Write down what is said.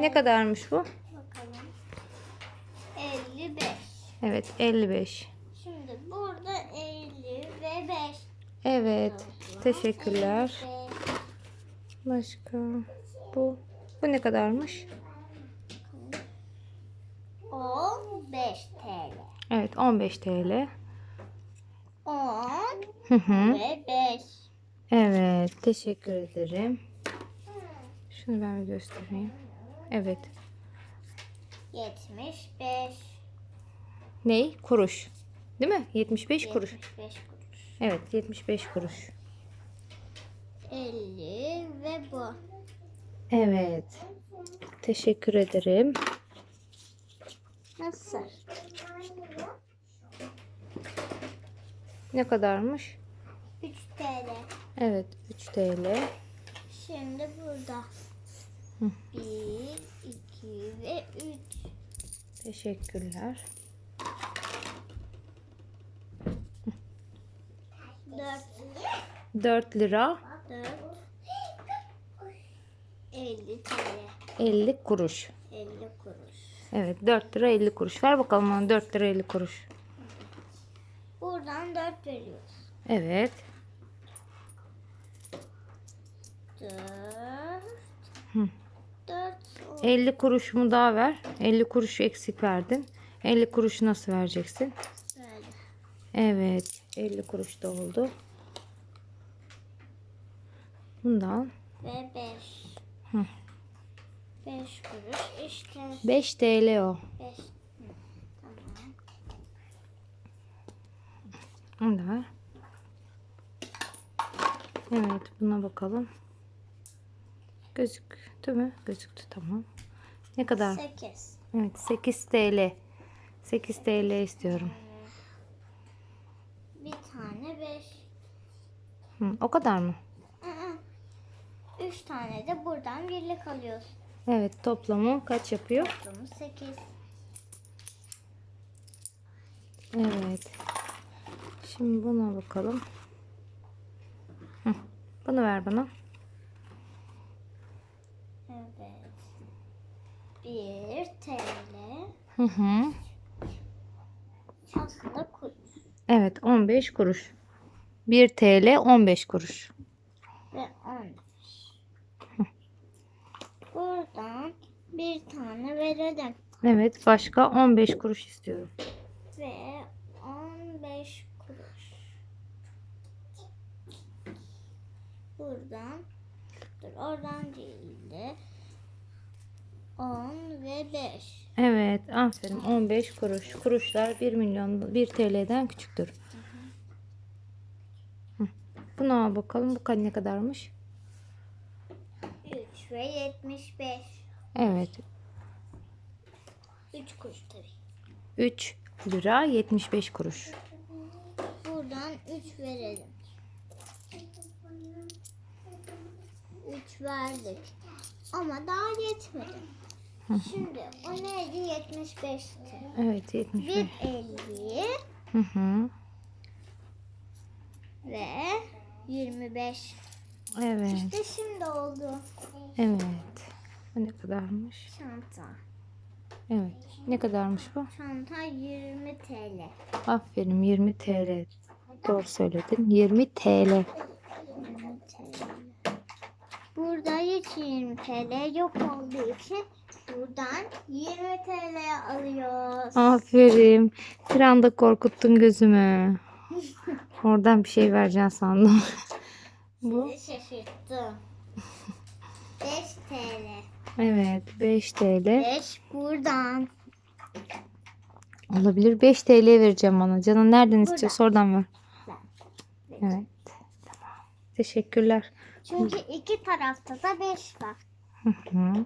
Ne kadarmış bu? Bakalım. 55. Evet 55. Şimdi burada 50 ve 5. Evet. Teşekkürler. Başka bu. Bu ne kadarmış? 15 TL. Evet 15 TL. 10 Hı hı. ve 5. Evet teşekkür ederim. Şunu ben bir göstereyim. Evet. 75. Ney? Kuruş. Değil mi? 75 kuruş. 75 kuruş. Evet 75 kuruş. 50 ve bu. Evet. Teşekkür ederim. Nasıl? Ne kadarmış? 3 TL. Evet 3 TL. Şimdi burada. Hı. 1, 2 ve 3. Teşekkürler. 4. 4 lira 4. 50 TL. 50 kuruş. 50 kuruş. Evet 4 lira 50 kuruş. Ver bakalım bana 4 lira 50 kuruş. Buradan 4 veriyoruz. Evet. 4. Hı. 4. 50 kuruşumu daha ver. 50 kuruş eksik verdin. 50 kuruşu nasıl vereceksin? Böyle. Evet. 50 kuruş da oldu. Bundan Ve 5. Hı. 5 kuruş işte. 5 TL o. 5. Tamam. Ver. Evet buna bakalım. Gözüktü mü? Gözüktü tamam. Ne kadar? 8. Evet 8 TL. 8 TL istiyorum. Bir tane 5. Hı, o kadar mı? 3 tane de buradan birlik alıyoruz. Evet toplamı kaç yapıyor? Toplamı 8. Evet. Şimdi buna bakalım. Hı, bunu ver bana. Evet. 1 TL. Hı hı. Aslında kuruş. Evet 15 kuruş. 1 TL 15 kuruş. Ve 15. Buradan bir tane verelim. Evet başka 15 kuruş istiyorum. Ve 15 kuruş. Buradan dur oradan değil de 10 ve 5. Evet aferin 15 kuruş. Kuruşlar 1 milyon 1 TL'den küçüktür. Hı. Buna al bakalım bu ne kadarmış? 3 ve 75. Evet 3 kuruş tabii. 3 lira 75 kuruş. Buradan 3 verelim. 3 verdik. Ama daha yetmedi. Şimdi o neydi? 75'ti. Evet 75. Bir 50 Hı hı. ve 25. Evet. İşte şimdi oldu. Evet. Bu ne kadarmış? Çanta. Evet. Ne kadarmış bu? Çanta 20 TL. Aferin 20 TL. Doğru söyledin. 20 TL. 20 TL. Burada hiç 20 TL yok olduğu için buradan 20 TL alıyoruz. Aferin. Bir anda korkuttun gözümü. Oradan bir şey vereceksin sandım. Bu? Sizi şaşırttım. 5 TL. Evet 5 TL. 5 buradan. Olabilir 5 TL vereceğim bana. Canın nereden istiyorsa oradan ver. Evet. Tamam. Teşekkürler. Çünkü iki tarafta da 5 var. Hı hı.